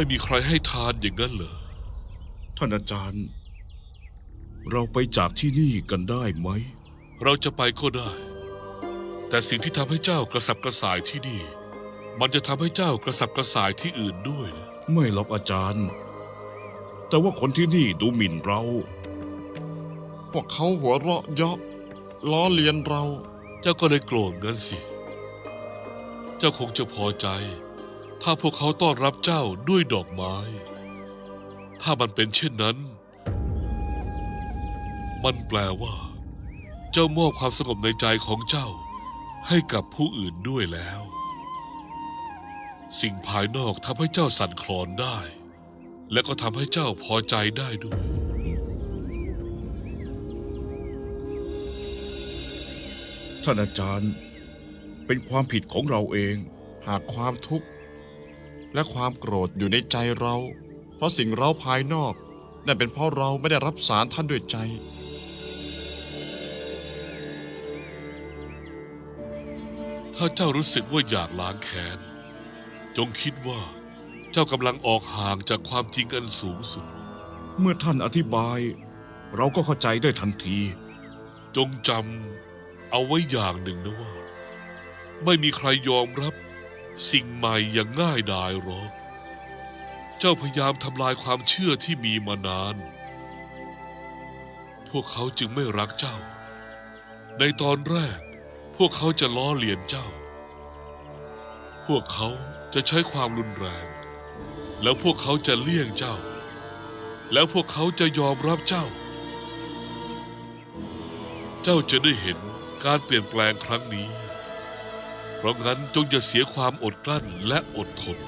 ไม่มีใครให้ทานอย่างนั้นเหรอ ท่านอาจารย์ เราไปจากที่นี่กันได้ไหม เราจะไปก็ได้ แต่สิ่งที่ทำให้เจ้ากระสับกระส่ายที่นี่ มันจะทำให้เจ้ากระสับกระส่ายที่อื่นด้วยนะไม่หรอกอาจารย์ แต่ว่าคนที่นี่ดูหมิ่นเรา พวกเขาหัวเราะเยาะล้อเลียนเรา เจ้าก็เลยโกรธงั้นสิ เจ้าคงจะพอใจ ถ้าพวกเขาต้อนรับเจ้าด้วยดอกไม้ ถ้ามันเป็นเช่นนั้น มันแปลว่า เจ้ามอบความสงบในใจของเจ้า ให้กับผู้อื่นด้วยแล้ว สิ่งภายนอกทำให้เจ้าสั่นคลอนได้ และก็ทำให้เจ้าพอใจได้ด้วยท่านอาจารย์ เป็นความผิดของเราเอง หากความทุกข์ และความโกรธอยู่ในใจเรา เพราะสิ่งเราภายนอกนั่นเป็นเพราะเราไม่ได้รับสารท่านด้วยใจ ถ้าเจ้ารู้สึกว่าอยากล้างแค้น จงคิดว่า เจ้ากำลังออกห่างจากความจริงอันสูงสุด เมื่อท่านอธิบาย เราก็เข้าใจได้ทันที จงจำเอาไว้อย่างหนึ่งนะว่า ไม่มีใครยอมรับ สิ่งใหม่อย่างง่ายดายหรอก เจ้าพยายามทำลายความเชื่อที่มีมานาน พวกเขาจึงไม่รักเจ้า ในตอนแรก พวกเขาจะล้อเลียนเจ้า พวกเขาจะใช้ความรุนแรง แล้วพวกเขาจะเลี่ยงเจ้า แล้วพวกเขาจะยอมรับเจ้า เจ้าจะได้เห็นการเปลี่ยนแปลงครั้งนี้ เพราะงั้นจงอย่าเสียความอดกลั้นและอดทน